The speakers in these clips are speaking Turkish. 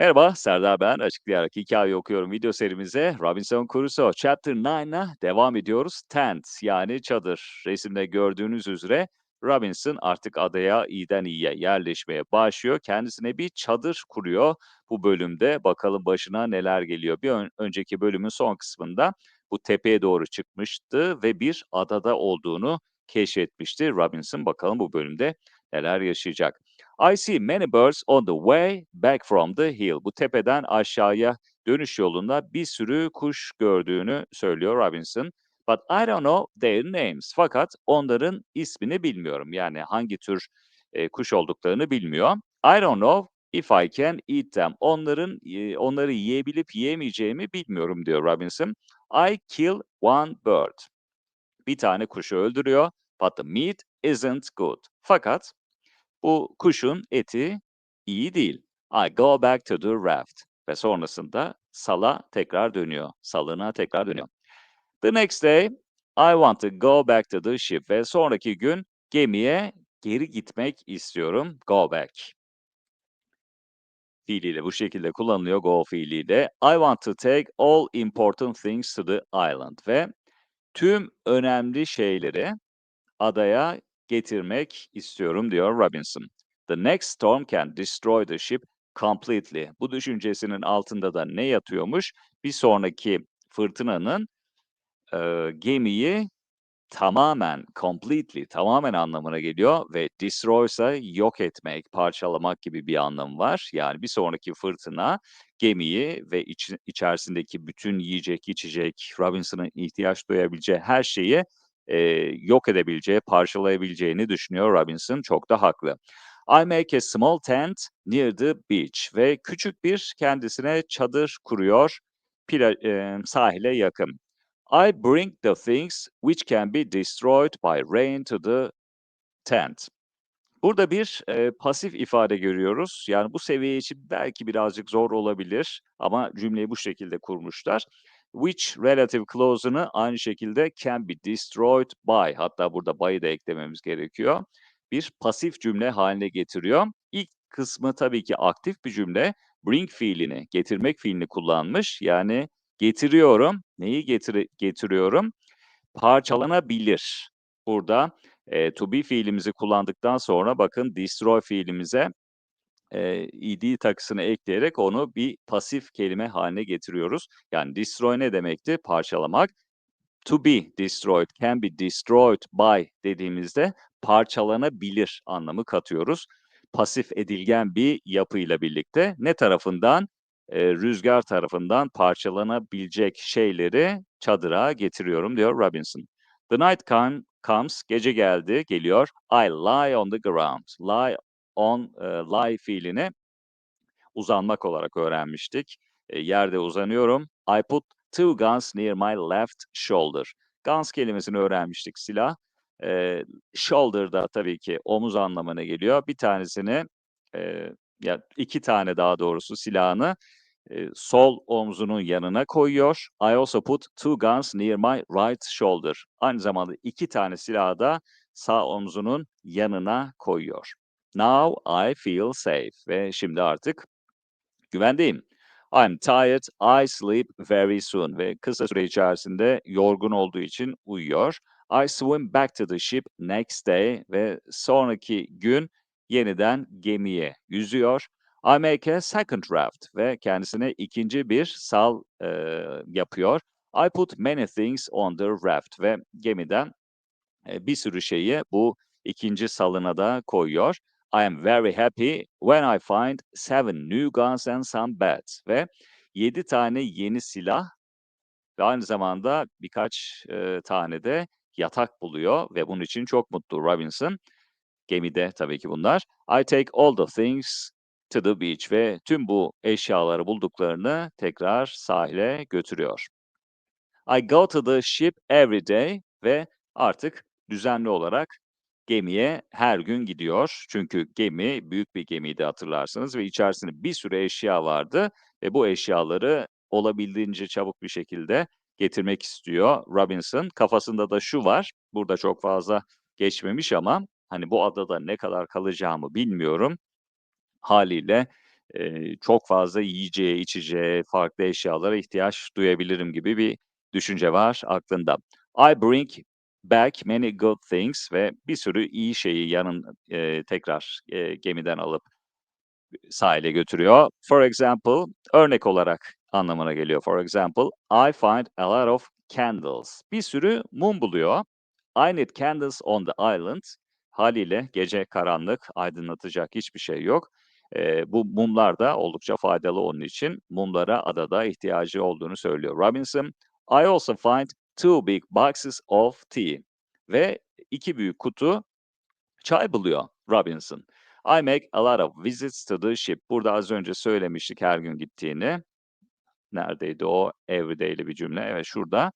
Merhaba, Serdar ben. Açıklayarak hikaye okuyorum video serimize Robinson Crusoe Chapter 9'la devam ediyoruz. Tent yani çadır. Resimde gördüğünüz üzere Robinson artık adaya iyiden iyiye yerleşmeye başlıyor. Kendisine bir çadır kuruyor. Bu bölümde bakalım başına neler geliyor. Bir ön- önceki bölümün son kısmında bu tepeye doğru çıkmıştı ve bir adada olduğunu keşfetmişti Robinson. Bakalım bu bölümde neler yaşayacak. I see many birds on the way back from the hill. Bu tepeden aşağıya dönüş yolunda bir sürü kuş gördüğünü söylüyor Robinson. But I don't know their names. Fakat onların ismini bilmiyorum. Yani hangi tür e, kuş olduklarını bilmiyor. I don't know if I can eat them. Onların e, onları yiyebilip yiyemeyeceğimi bilmiyorum diyor Robinson. I kill one bird. Bir tane kuşu öldürüyor. But the meat isn't good. Fakat bu kuşun eti iyi değil. I go back to the raft. Ve sonrasında sala tekrar dönüyor. Salına tekrar dönüyor. The next day, I want to go back to the ship. Ve sonraki gün gemiye geri gitmek istiyorum. Go back. Fiiliyle bu şekilde kullanılıyor go fiiliyle. I want to take all important things to the island. Ve tüm önemli şeyleri adaya getirmek istiyorum diyor Robinson. The next storm can destroy the ship completely. Bu düşüncesinin altında da ne yatıyormuş? Bir sonraki fırtınanın e, gemiyi tamamen, completely, tamamen anlamına geliyor ve destroy ise yok etmek, parçalamak gibi bir anlamı var. Yani bir sonraki fırtına gemiyi ve iç, içerisindeki bütün yiyecek, içecek, Robinson'ın ihtiyaç duyabileceği her şeyi e, yok edebileceği, parçalayabileceğini düşünüyor Robinson. Çok da haklı. I make a small tent near the beach ve küçük bir kendisine çadır kuruyor pla, e, sahile yakın. I bring the things which can be destroyed by rain to the tent. Burada bir e, pasif ifade görüyoruz. Yani bu seviye için belki birazcık zor olabilir ama cümleyi bu şekilde kurmuşlar. Which relative clause'unu aynı şekilde can be destroyed by hatta burada by'ı da eklememiz gerekiyor. Bir pasif cümle haline getiriyor. İlk kısmı tabii ki aktif bir cümle. Bring fiilini, getirmek fiilini kullanmış. Yani getiriyorum. Neyi getir getiriyorum? Parçalanabilir. Burada e, to be fiilimizi kullandıktan sonra bakın destroy fiilimize e, ed takısını ekleyerek onu bir pasif kelime haline getiriyoruz. Yani destroy ne demekti? Parçalamak. To be destroyed, can be destroyed by dediğimizde parçalanabilir anlamı katıyoruz. Pasif edilgen bir yapıyla birlikte ne tarafından? E, rüzgar tarafından parçalanabilecek şeyleri çadıra getiriyorum diyor Robinson. The night come, comes, gece geldi, geliyor. I lie on the ground. Lie on, e, lie fiilini uzanmak olarak öğrenmiştik. E, yerde uzanıyorum. I put two guns near my left shoulder. Guns kelimesini öğrenmiştik silah. E, shoulder da tabii ki omuz anlamına geliyor. Bir tanesini e, ya iki tane daha doğrusu silahını e, sol omzunun yanına koyuyor. I also put two guns near my right shoulder. Aynı zamanda iki tane silahı da sağ omzunun yanına koyuyor. Now I feel safe ve şimdi artık güvendeyim. I'm tired, I sleep very soon ve kısa süre içerisinde yorgun olduğu için uyuyor. I swim back to the ship next day ve sonraki gün yeniden gemiye yüzüyor. I make a second raft ve kendisine ikinci bir sal e, yapıyor. I put many things on the raft ve gemiden e, bir sürü şeyi bu ikinci salına da koyuyor. I am very happy when I find seven new guns and some beds ve yedi tane yeni silah ve aynı zamanda birkaç e, tane de yatak buluyor ve bunun için çok mutlu Robinson. Gemide tabii ki bunlar. I take all the things to the beach ve tüm bu eşyaları bulduklarını tekrar sahile götürüyor. I go to the ship every day ve artık düzenli olarak gemiye her gün gidiyor. Çünkü gemi büyük bir gemiydi hatırlarsınız ve içerisinde bir sürü eşya vardı ve bu eşyaları olabildiğince çabuk bir şekilde getirmek istiyor Robinson. Kafasında da şu var. Burada çok fazla geçmemiş ama hani bu adada ne kadar kalacağımı bilmiyorum. Haliyle eee, çok fazla yiyeceğe, içeceğe, farklı eşyalara ihtiyaç duyabilirim gibi bir düşünce var aklında. I bring back many good things ve bir sürü iyi şeyi yanın eee, tekrar, eee, gemiden alıp sahile götürüyor. For example, örnek olarak anlamına geliyor. For example, I find a lot of candles. Bir sürü mum buluyor. I need candles on the island. Haliyle gece karanlık, aydınlatacak hiçbir şey yok. Eee, bu mumlar da oldukça faydalı onun için. Mumlara adada ihtiyacı olduğunu söylüyor Robinson. I also find two big boxes of tea. Ve iki büyük kutu çay buluyor Robinson. I make a lot of visits to the ship. Burada az önce söylemiştik her gün gittiğini. Neredeydi o? Everyday'li bir cümle. Evet şurada.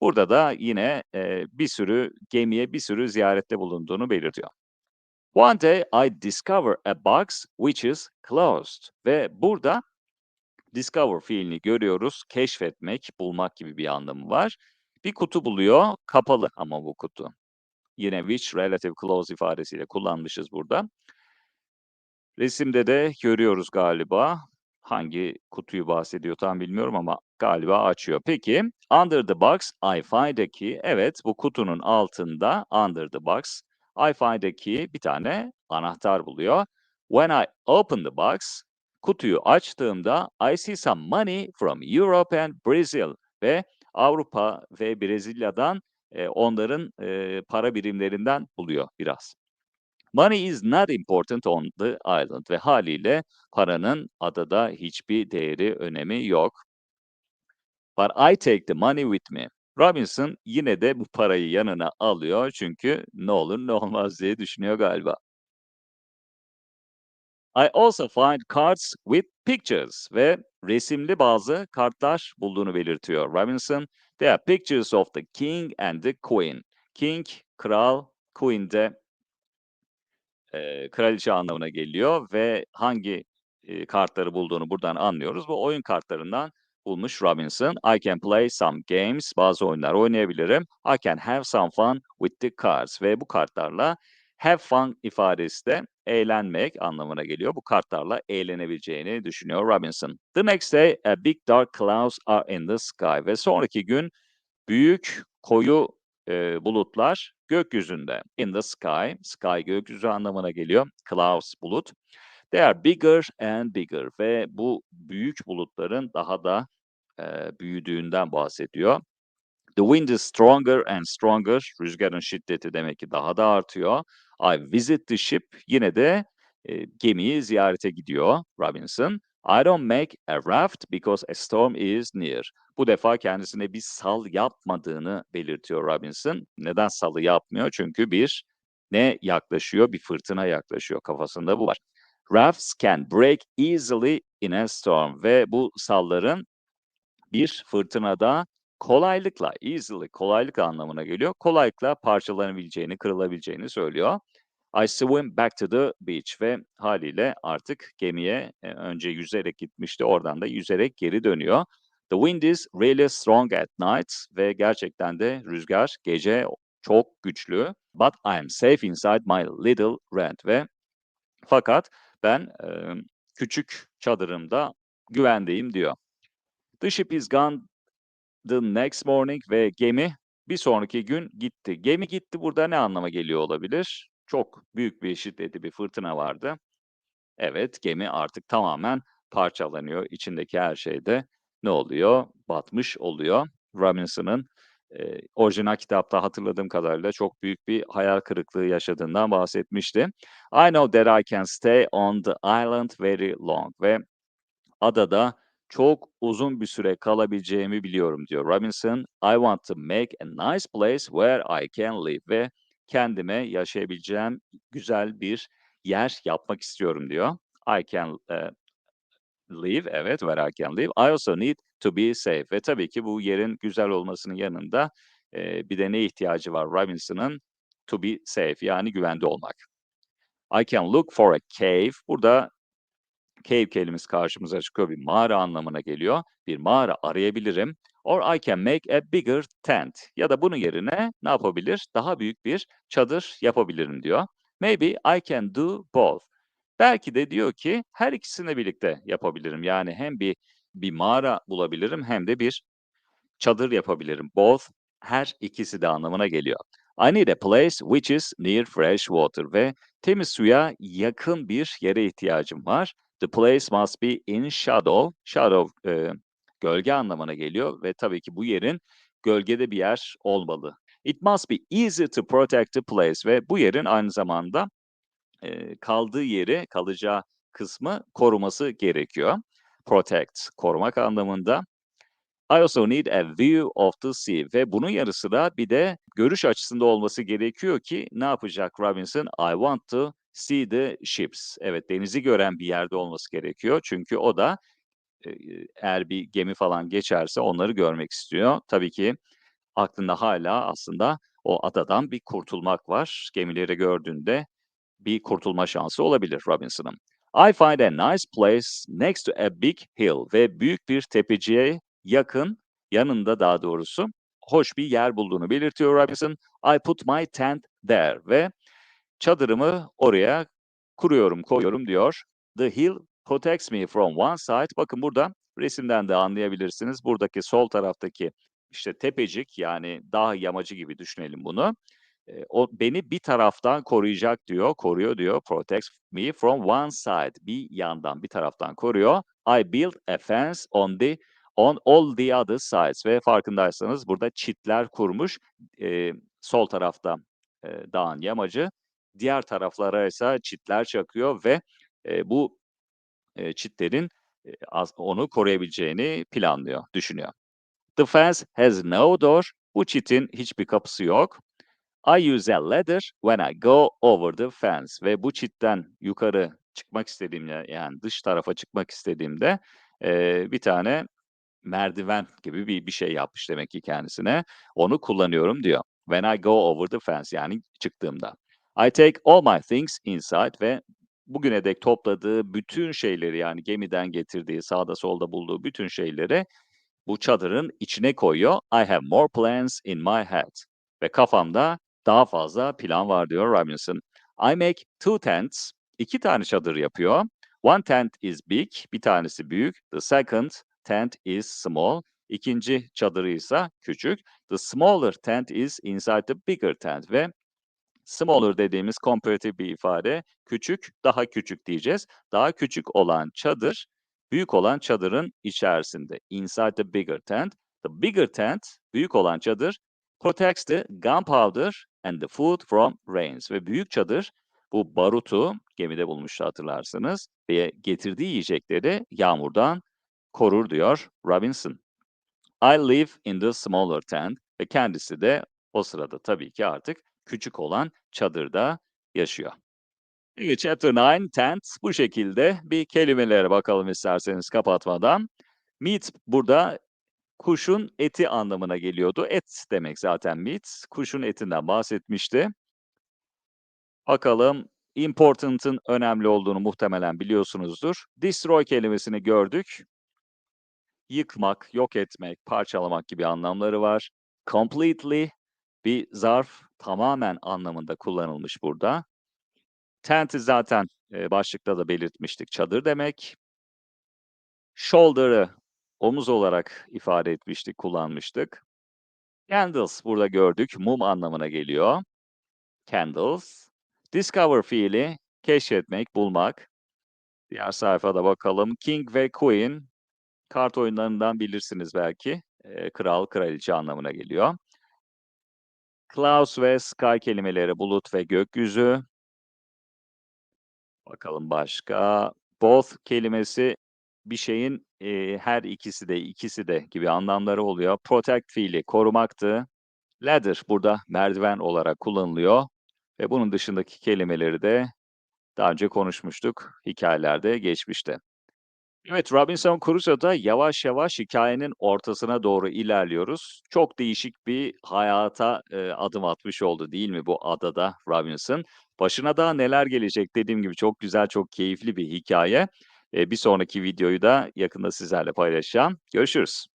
Burada da yine eee, bir sürü gemiye bir sürü ziyarette bulunduğunu belirtiyor. One day I discover a box which is closed. Ve burada discover fiilini görüyoruz. Keşfetmek, bulmak gibi bir anlamı var. Bir kutu buluyor, kapalı ama bu kutu. Yine which relative clause ifadesiyle kullanmışız burada. Resimde de görüyoruz galiba. Hangi kutuyu bahsediyor tam bilmiyorum ama galiba açıyor. Peki, under the box I find a key. Evet, bu kutunun altında under the box I find a key bir tane anahtar buluyor. When I open the box, kutuyu açtığımda I see some money from Europe and Brazil ve Avrupa ve Brezilya'dan e, onların e, para birimlerinden buluyor biraz. Money is not important on the island ve haliyle paranın adada hiçbir değeri, önemi yok. But I take the money with me. Robinson yine de bu parayı yanına alıyor çünkü ne olur ne olmaz diye düşünüyor galiba. I also find cards with pictures ve resimli bazı kartlar bulduğunu belirtiyor Robinson. They are pictures of the king and the queen. King, kral, queen de eee, kraliçe anlamına geliyor ve hangi, eee, kartları bulduğunu buradan anlıyoruz. Bu oyun kartlarından bulmuş Robinson. I can play some games. Bazı oyunlar oynayabilirim. I can have some fun with the cards ve bu kartlarla have fun ifadesi de eğlenmek anlamına geliyor. Bu kartlarla eğlenebileceğini düşünüyor Robinson. The next day, a big dark clouds are in the sky ve sonraki gün büyük koyu eee, bulutlar gökyüzünde. In the sky, sky gökyüzü anlamına geliyor. Clouds bulut. They are bigger and bigger ve bu büyük bulutların daha da eee, büyüdüğünden bahsediyor. The wind is stronger and stronger. Rüzgarın şiddeti demek ki daha da artıyor. I visit the ship. Yine de eee, gemiyi ziyarete gidiyor Robinson. I don't make a raft because a storm is near. Bu defa kendisine bir sal yapmadığını belirtiyor Robinson. Neden salı yapmıyor? Çünkü bir ne yaklaşıyor? Bir fırtına yaklaşıyor. Kafasında bu var. Rafts can break easily in a storm ve bu salların bir fırtınada kolaylıkla, easily, kolaylık anlamına geliyor. Kolaylıkla parçalanabileceğini, kırılabileceğini söylüyor. I swim back to the beach ve haliyle artık gemiye e, önce yüzerek gitmişti, oradan da yüzerek geri dönüyor. The wind is really strong at night ve gerçekten de rüzgar gece çok güçlü. But I am safe inside my little rent ve fakat ben e, küçük çadırımda güvendeyim diyor. The ship is gone the next morning ve gemi bir sonraki gün gitti. Gemi gitti burada ne anlama geliyor olabilir? Çok büyük bir şiddetli bir fırtına vardı. Evet, gemi artık tamamen parçalanıyor. İçindeki her şey de ne oluyor? Batmış oluyor. Robinson'ın eee, orijinal kitapta hatırladığım kadarıyla çok büyük bir hayal kırıklığı yaşadığından bahsetmişti. I know that I can stay on the island very long ve adada çok uzun bir süre kalabileceğimi biliyorum diyor Robinson. I want to make a nice place where I can live ve kendime yaşayabileceğim güzel bir yer yapmak istiyorum diyor. I can eee, live, evet, where I can live. I also need to be safe ve tabii ki bu yerin güzel olmasının yanında eee, bir de ne ihtiyacı var Robinson'ın? To be safe yani güvende olmak. I can look for a cave. Burada cave kelimesi karşımıza çıkıyor. Bir mağara anlamına geliyor. Bir mağara arayabilirim. Or I can make a bigger tent. Ya da bunun yerine ne yapabilir? Daha büyük bir çadır yapabilirim diyor. Maybe I can do both. Belki de diyor ki her ikisini birlikte yapabilirim. Yani hem bir bir mağara bulabilirim hem de bir çadır yapabilirim. Both her ikisi de anlamına geliyor. I need a place which is near fresh water ve temiz suya yakın bir yere ihtiyacım var. The place must be in shadow. Shadow e, gölge anlamına geliyor ve tabii ki bu yerin gölgede bir yer olmalı. It must be easy to protect the place ve bu yerin aynı zamanda e, kaldığı yeri, kalacağı kısmı koruması gerekiyor. Protect, korumak anlamında. I also need a view of the sea ve bunun yanı sıra bir de görüş açısında olması gerekiyor ki ne yapacak Robinson? I want to see the ships. Evet denizi gören bir yerde olması gerekiyor. Çünkü o da e, eğer bir gemi falan geçerse onları görmek istiyor. Tabii ki aklında hala aslında o adadan bir kurtulmak var. Gemileri gördüğünde bir kurtulma şansı olabilir Robinson'ın. I find a nice place next to a big hill ve büyük bir tepeciye yakın, yanında daha doğrusu hoş bir yer bulduğunu belirtiyor Robinson. I put my tent there ve çadırımı oraya kuruyorum, koyuyorum diyor. The hill protects me from one side. Bakın burada resimden de anlayabilirsiniz. Buradaki sol taraftaki işte tepecik yani dağ yamacı gibi düşünelim bunu. O beni bir taraftan koruyacak diyor, koruyor diyor. Protects me from one side. Bir yandan, bir taraftan koruyor. I built a fence on the on all the other sides ve farkındaysanız burada çitler kurmuş. E, sol tarafta e, dağın yamacı, diğer taraflara ise çitler çakıyor ve e, bu e, çitlerin e, onu koruyabileceğini planlıyor, düşünüyor. The fence has no door. Bu çitin hiçbir kapısı yok. I use a ladder when I go over the fence ve bu çitten yukarı çıkmak istediğimde yani dış tarafa çıkmak istediğimde e, bir tane merdiven gibi bir, bir şey yapmış demek ki kendisine. Onu kullanıyorum diyor. When I go over the fence yani çıktığımda. I take all my things inside ve bugüne dek topladığı bütün şeyleri yani gemiden getirdiği sağda solda bulduğu bütün şeyleri bu çadırın içine koyuyor. I have more plans in my head. Ve kafamda daha fazla plan var diyor Robinson. I make two tents. İki tane çadır yapıyor. One tent is big. Bir tanesi büyük. The second tent is small. İkinci çadırı ise küçük. The smaller tent is inside the bigger tent ve smaller dediğimiz comparative bir ifade. Küçük, daha küçük diyeceğiz. Daha küçük olan çadır, büyük olan çadırın içerisinde. Inside the bigger tent. The bigger tent, büyük olan çadır, protects the gunpowder and the food from rains. Ve büyük çadır bu barutu gemide bulmuştu hatırlarsınız ve getirdiği yiyecekleri yağmurdan korur diyor Robinson. I live in the smaller tent ve kendisi de o sırada tabii ki artık küçük olan çadırda yaşıyor. Evet, Chapter 9, tent bu şekilde. Bir kelimelere bakalım isterseniz kapatmadan. Meat burada kuşun eti anlamına geliyordu. Et demek zaten meat. Kuşun etinden bahsetmişti. Bakalım important'ın önemli olduğunu muhtemelen biliyorsunuzdur. Destroy kelimesini gördük. Yıkmak, yok etmek, parçalamak gibi anlamları var. Completely bir zarf tamamen anlamında kullanılmış burada. Tent'i zaten e, başlıkta da belirtmiştik. Çadır demek. Shoulder'ı omuz olarak ifade etmiştik, kullanmıştık. Candles burada gördük. Mum anlamına geliyor. Candles. Discover fiili keşfetmek, bulmak. Diğer sayfada bakalım. King ve Queen kart oyunlarından bilirsiniz belki. E, kral, kraliçe anlamına geliyor. Clouds ve sky kelimeleri bulut ve gökyüzü. Bakalım başka. Both kelimesi bir şeyin e, her ikisi de, ikisi de gibi anlamları oluyor. Protect fiili korumaktı. Ladder burada merdiven olarak kullanılıyor. Ve bunun dışındaki kelimeleri de daha önce konuşmuştuk hikayelerde geçmişte. Evet, Robinson Crusoe'da yavaş yavaş hikayenin ortasına doğru ilerliyoruz. Çok değişik bir hayata e, adım atmış oldu değil mi bu adada Robinson? Başına daha neler gelecek dediğim gibi çok güzel, çok keyifli bir hikaye. E, bir sonraki videoyu da yakında sizlerle paylaşacağım. Görüşürüz.